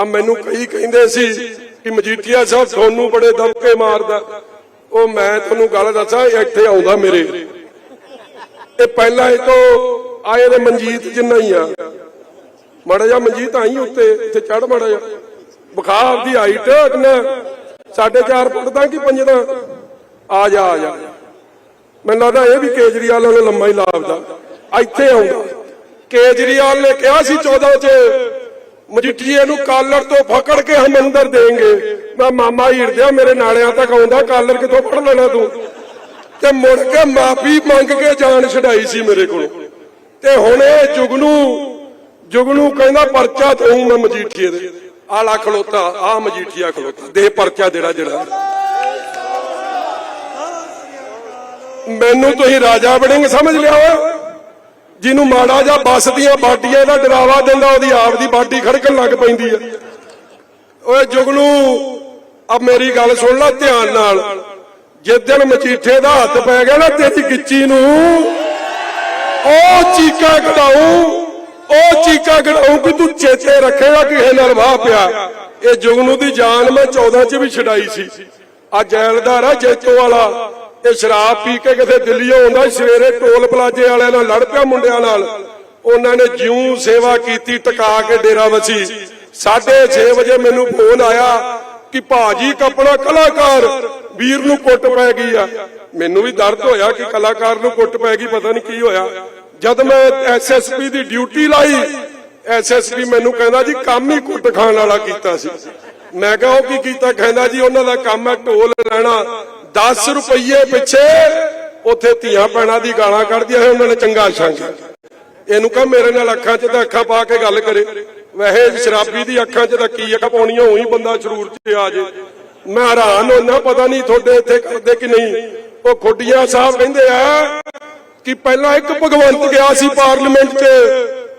ਆ ਮੈਨੂੰ ਕਈ ਕਹਿੰਦੇ ਸੀ ਕਿ ਮਜੀਠੀਆ ਸਾਹਿਬ ਤੁਹਾਨੂੰ ਬੜੇ ਦਬਕੇ ਮਾਰਦਾ। ਉਹ ਮੈਂ ਤੁਹਾਨੂੰ ਗੱਲ ਦੱਸਾਂ ਇੱਥੇ ਆਉਂਦਾ ਮੇਰੇ। ਇਹ ਪਹਿਲਾਂ ਇਹ ਤੋਂ ਆਏ ਨੇ ਮਨਜੀਤ ਜਿੰਨਾ ਹੀ ਆ। ਮਾੜਾ ਜਿਹਾ ਮਨਜੀਤ ਆਈ ਉੱਤੇ, ਇੱਥੇ ਚੜ ਮਾੜਾ ਜਿਹਾ। ਬੁਖਾਰ ਦੀ ਹਾਈਟ ਕਿੰਨਾ ਸਾਢੇ ਚਾਰ ਫੁੱਟ ਦਾ ਕਿ ਪੰਜ ਦਾ? ਆ ਜਾ ਆ ਜਾ। ਮੈਨੂੰ ਲੱਗਦਾ ਇਹ ਵੀ ਕੇਜਰੀਵਾਲ ਨੂੰ ਲੰਮਾ ਹੀ ਲਾਪਦਾ ਇੱਥੇ ਆਉਂਦਾ। ਕੇਜਰੀਵਾਲ ਨੇ ਕਿਹਾ ਸੀ 14 ਚ ਮਜੀਠੀਏ ਨੂੰ ਕਾਲਰ ਤੋਂ ਫਕੜ ਕੇ ਹਮ ਅੰਦਰ ਦੇਂਗੇ। ਮੈਂ ਮਾਮਾ ਹੀੜਦਿਆ ਮੇਰੇ ਨਾਲਿਆਂ ਤੱਕ ਆਉਂਦਾ, ਕਾਲਰ ਕਿੱਥੋਂ ਫੜ ਲੈਣਾ ਤੂੰ? ਤੇ ਮੁੜ ਕੇ ਮਾਫੀ ਮੰਗ ਕੇ ਜਾਨ ਛਡਾਈ ਸੀ ਮੇਰੇ ਕੋਲ। ਤੇ ਹੁਣ ਇਹ ਜੁਗਨੂ ਜੁਗਨੂ ਕਹਿੰਦਾ, ਪਰਚਾ ਤੂੰ ਮੈਂ ਮਜੀਠੀਏ ਦੇ। ਆਲਾ ਖਲੋਤਾ ਆ ਮਜੀਠੀਆ ਖਲੋਤਾ। ਦੇ ਪਰਚਾ ਜਿਹੜਾ ਜਿਹੜਾ। ਮੈਨੂੰ ਤੁਸੀਂ ਰਾਜਾ ਵੜਿੰਗ ਸਮਝ ਲਿਆ ਓਏ ਜਿਹਨੂੰ ਮਾੜਾ ਜਾਂ ਬੱਸ ਦੀਆਂ ਬਾਡੀਆਂ ਦਾ ਡਰਾਵਾ ਦਿੰਦਾ, ਉਹਦੀ ਆਪ ਦੀ ਬਾਡੀ ਖੜਕਣ ਲੱਗ ਪੈਂਦੀ ਆ। ਓਏ ਜੁਗਨੂ ਆ ਮੇਰੀ ਗੱਲ ਸੁਣ ਲੈ ਧਿਆਨ ਨਾਲ। ਜਿਸ ਮਚੀਠੇ ਦਾ ਹੱਥ ਪੈ ਗਿਆ ਨਾ ਤੇਰੀ ਗਿੱਚੀ ਨੂੰ, ਉਹ ਚੀਕਾ ਕਢਾਉ ਉਹ ਚੀਕਾ ਕਢਾਉ ਕਿ ਤੂੰ ਚੇਚੇ ਰੱਖੇਗਾ ਕਿਸੇ ਨਾਲ ਵਾਹ ਪਿਆ। ਇਹ ਜੁਗਨੂ ਦੀ ਜਾਨ ਮੈਂ 14 ਚ ਵੀ ਛਡਾਈ ਸੀ। ਆ ਜੈਲਦਾਰ ਆ ਜੇਤੋ ਵਾਲਾ। ਇਹ ਸ਼ਰਾਬ ਪੀ ਕੇ ਕਿਤੇ ਦਿੱਲੀੋਂ ਆਉਂਦਾ ਸਵੇਰੇ ਟੋਲ ਪਲਾਜੇ ਵਾਲਿਆਂ ਨਾਲ ਲੜ ਪਿਆ ਮੁੰਡਿਆਂ ਨਾਲ। ਉਹਨਾਂ ਨੇ ਜਿਉਂ ਸੇਵਾ ਕੀਤੀ, ਟਿਕਾ ਕੇ ਡੇਰਾ ਵਸੀ। 6:30 ਵਜੇ ਮੈਨੂੰ ਫੋਨ ਆਇਆ ਕਿ ਭਾਜੀ ਕਪੜਾ ਕਲਾਕਾਰ ਵੀਰ ਨੂੰ ਕੁੱਟ ਪੈ ਗਈ ਆ। ਮੈਨੂੰ ਵੀ ਦਰਦ ਹੋਇਆ ਕਿ ਕਲਾਕਾਰ ਨੂੰ ਕੁੱਟ ਪੈ ਗਈ, ਪਤਾ ਨਹੀਂ ਕੀ ਹੋਇਆ। ਜਦ ਮੈਂ ਐਸਐਸਪੀ ਦੀ ਡਿਊਟੀ ਲਾਈ ਐਸਐਸਪੀ ਮੈਨੂੰ ਕਹਿੰਦਾ ਜੀ ਕੰਮ ਹੀ ਕੁੱਟ ਖਾਣ ਵਾਲਾ ਕੀਤਾ ਸੀ। ਮੈਂ ਕਿਹਾ ਉਹ ਕੀ ਕੀਤਾ? ਕਹਿੰਦਾ ਜੀ ਉਹਨਾਂ ਦਾ ਕੰਮ ਹੈ ਢੋਲ ਲੈਣਾ 10 ਰੁਪਏ ਪਿੱਛੇ ਉੱਥੇ ਧੀਆਂ ਪੈਣਾ ਦੀ ਗਾਲਾਂ ਕੱਢਦੀਆਂ ਉਹਨਾਂ ਨੇ ਚੰਗਾ ਛੰਗ ਇਹਨੂੰ ਕਹ, ਮੇਰੇ ਨਾਲ ਅੱਖਾਂ 'ਚ ਤਾਂ ਅੱਖਾਂ ਪਾ ਕੇ ਗੱਲ ਕਰੇ। ਵੈਸੇ ਸ਼ਰਾਬੀ ਦੀ ਅੱਖਾਂ 'ਚ ਤਾਂ ਕੀ ਅੱਖਾਂ ਪਾਉਣੀਆਂ, ਉਹੀ ਬੰਦਾ ਸ਼ਰੂਰ 'ਚ ਆ ਜੇ। ਮੈਂ ਹੈਰਾਨ ਹੁੰਦਾ ਪਤਾ ਨਹੀਂ ਤੁਹਾਡੇ ਇੱਥੇ ਕਰਦੇ ਕਿ ਨਹੀਂ। ਉਹ ਖੁੱਡੀਆਂ ਸਾਹਿਬ ਕਹਿੰਦੇ ਆ ਕਿ ਪਹਿਲਾਂ ਇੱਕ ਭਗਵੰਤ ਗਿਆ ਸੀ ਪਾਰਲੀਮੈਂਟ 'ਚ,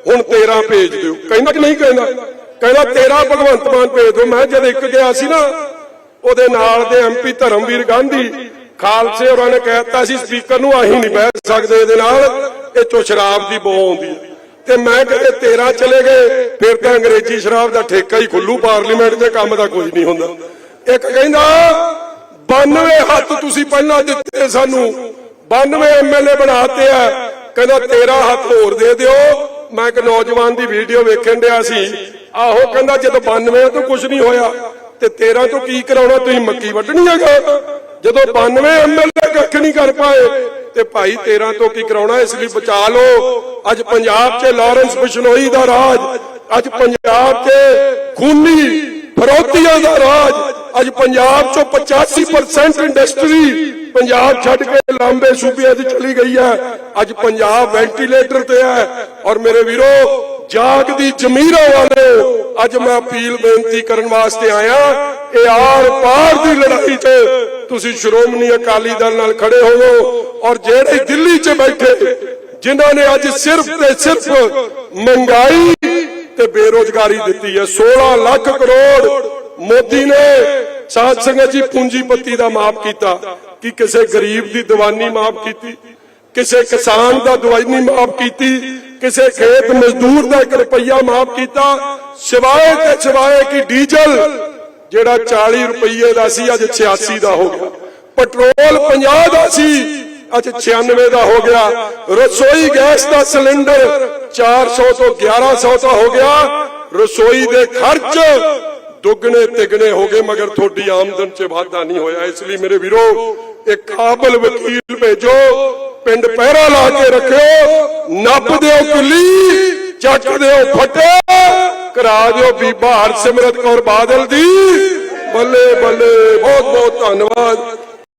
ਹੁਣ 13 ਭੇਜ ਦਿਓ। ਕਹਿੰਦਾ ਕਿ ਨਹੀਂ ਕਹਿੰਦਾ? ਕਹਿੰਦਾ 13 ਭਗਵੰਤ ਮਾਨ ਭੇਜ ਦਿਓ। ਮੈਂ ਜਦ ਇੱਕ ਗਿਆ ਸੀ ਨਾ ਉਹਦੇ ਨਾਲ ਦੇ ਐਮਪੀ ਧਰਮਵੀਰ ਗਾਂਧੀ ਖਾਲਸੇ ਹੋਰਾਂ ਨੇ ਕਹਿਤਾ ਸੀ ਸਪੀਕਰ ਨੂੰ ਅਸੀਂ ਨਹੀਂ ਬਹਿ ਸਕਦੇ ਇਹਦੇ ਨਾਲ। ਇਹ ਚੋ ਸ਼ਰਾਬ ਦੀ ਬੋ ਆਉਂਦੀ ਹੈ। ਤੇ ਮੈਂ ਕਹਿੰਦੇ 13 ਚਲੇ ਗਏ, ਫਿਰ ਤਾਂ ਅੰਗਰੇਜ਼ੀ ਸ਼ਰਾਬ ਦਾ ਠੇਕਾ ਹੀ ਖੁੱਲੂ, ਪਾਰਲੀਮੈਂਟ ਦੇ ਕੰਮ ਦਾ ਕੋਈ ਨਹੀਂ ਹੁੰਦਾ। ਇੱਕ ਕਹਿੰਦਾ 92 ਹੱਥ ਤੁਸੀਂ ਪਹਿਲਾਂ ਦਿੱਤੇ ਸਾਨੂੰ 92 ਐਮਐਲਏ ਬਣਾਤੇ ਆ। ਕਹਿੰਦਾ 13 ਹੱਥ ਹੋਰ ਦੇ ਦਿਓ। ਮੈਂ ਇੱਕ ਨੌਜਵਾਨ ਦੀ ਵੀਡੀਓ ਵੇਖਣ ਡਿਆ ਸੀ। ਆਹੋ ਕਹਿੰਦਾ, ਜਦੋਂ 92 ਤੋਂ ਕੁਝ ਨਹੀਂ ਹੋਇਆ ਤੇ 13 ਤੋਂ ਕੀ ਕਰਾਉਣਾ? ਤੁਸੀਂ ਮੱਕੀ ਵੱਢਣੀ ਹੈਗਾ। ਜਦੋਂ 92 ਐਮਐਲਏ ਕੱਖ ਨਹੀਂ ਕਰ ਪਾਏ, ਤੇ ਭਾਈ 13 ਤੋਂ ਕੀ ਕਰਾਉਣਾ? ਇਸ ਲਈ ਬਚਾ ਲਓ। ਅੱਜ ਪੰਜਾਬ 'ਚ ਲਾਰੈਂਸ ਬਿਸ਼ਨੋਈ ਦਾ ਰਾਜ, ਅੱਜ ਪੰਜਾਬ 'ਚ ਖੂਨੀ ਫਰੋਤੀਆਂ ਦਾ ਰਾਜ, ਅੱਜ ਪੰਜਾਬ 'ਚੋਂ 85% ਇੰਡਸਟਰੀ ਪੰਜਾਬ ਛੱਡ ਕੇ ਲਾਂਬੇ ਸੂਬਿਆਂ 'ਚ ਚਲੀ ਗਈ ਹੈ। ਅੱਜ ਪੰਜਾਬ ਵੈਂਟੀਲੇਟਰ ਤੇ ਹੈ। ਔਰ ਮੇਰੇ ਵੀਰੋ ਜਾਗਦੀ ਜ਼ਮੀਰਾਂ ਵਾਲੇ, ਅੱਜ ਮੈਂ ਅਪੀਲ ਬੇਨਤੀ ਕਰਨ ਵਾਸਤੇ ਆਇਆ, ਇਹ ਆਰ ਪਾਰ ਦੀ ਲੜਾਈ 'ਚ ਤੁਸੀਂ ਸ਼੍ਰੋਮਣੀ ਅਕਾਲੀ ਦਲ ਨਾਲ ਖੜੇ ਹੋਵੋ ਔਰ ਜਿਹੜੇ ਦਿੱਲੀ 'ਚ ਬੈਠੇ, ਜਿਨ੍ਹਾਂ ਨੇ ਅੱਜ ਸਿਰਫ ਤੇ ਸਿਰਫ ਮਹਿੰਗਾਈ ਤੇ ਬੇਰੋਜ਼ਗਾਰੀ ਦਿੱਤੀ ਹੈ 16 ਲੱਖ ਕਰੋੜ ਮੋਦੀ ਨੇ ਸਾਧ ਸੰਗਤ ਜੀ ਪੂੰਜੀਪਤੀ ਦਾ ਮਾਫ ਕੀਤਾ, ਕਿ ਕਿਸੇ ਗਰੀਬ ਦੀ ਦੀਵਾਨੀ ਮਾਫ ਕੀਤੀ, ਕਿਸੇ ਕਿਸਾਨ ਦਾ ਦਵਾਈ ਮਾਫ ਕੀਤੀ ਕਿਸੇ ਖੇਤ ਮਜ਼ਦੂਰ ਦਾ 1 ਰੁਪਈਆ ਮਾਫ ਕੀਤਾ, ਸਿਵਾਏ ਤੇ ਸਿਵਾਏ ਕਿ ਡੀਜ਼ਲ, ਜਿਹੜਾ 40 ਰੁਪਏ ਦਾ ਸੀ, ਅੱਜ 86 ਦਾ ਹੋ ਗਿਆ। ਪੈਟਰੋਲ 50 ਦਾ ਸੀ, ਅੱਜ 96 ਦਾ ਹੋ ਗਿਆ। ਰਸੋਈ ਗੈਸ ਦਾ ਸਿਲੰਡਰ 400 ਤੋਂ 1100 ਦਾ ਹੋ ਗਿਆ। ਰਸੋਈ ਦੇ ਖਰਚ ਦੁੱਗਣੇ ਤਿਗਣੇ ਹੋ ਗਏ, ਮਗਰ ਤੁਹਾਡੀ ਆਮਦਨ 'ਚ ਵਾਧਾ ਨਹੀਂ ਹੋਇਆ। ਇਸ ਲਈ ਮੇਰੇ ਵੀਰੋ, ਇੱਕ ਕਾਬਲ ਵਕੀਲ ਭੇਜੋ ਪਿੰਡ ਪਹਿਰਾ ਲਾ ਕੇ ਰੱਖਿਓ। ਨੱਪ ਦਿਓ ਕੁੱਲੀ, ਚੱਕ ਦਿਓ ਫਟੇ। ਕਰਾ ਦਿਓ ਬੀਬਾ ਹਰਸਿਮਰਤ ਕੌਰ ਬਾਦਲ ਦੀ। ਬੱਲੇ ਬੱਲੇ ਬਹੁਤ ਬਹੁਤ ਧੰਨਵਾਦ।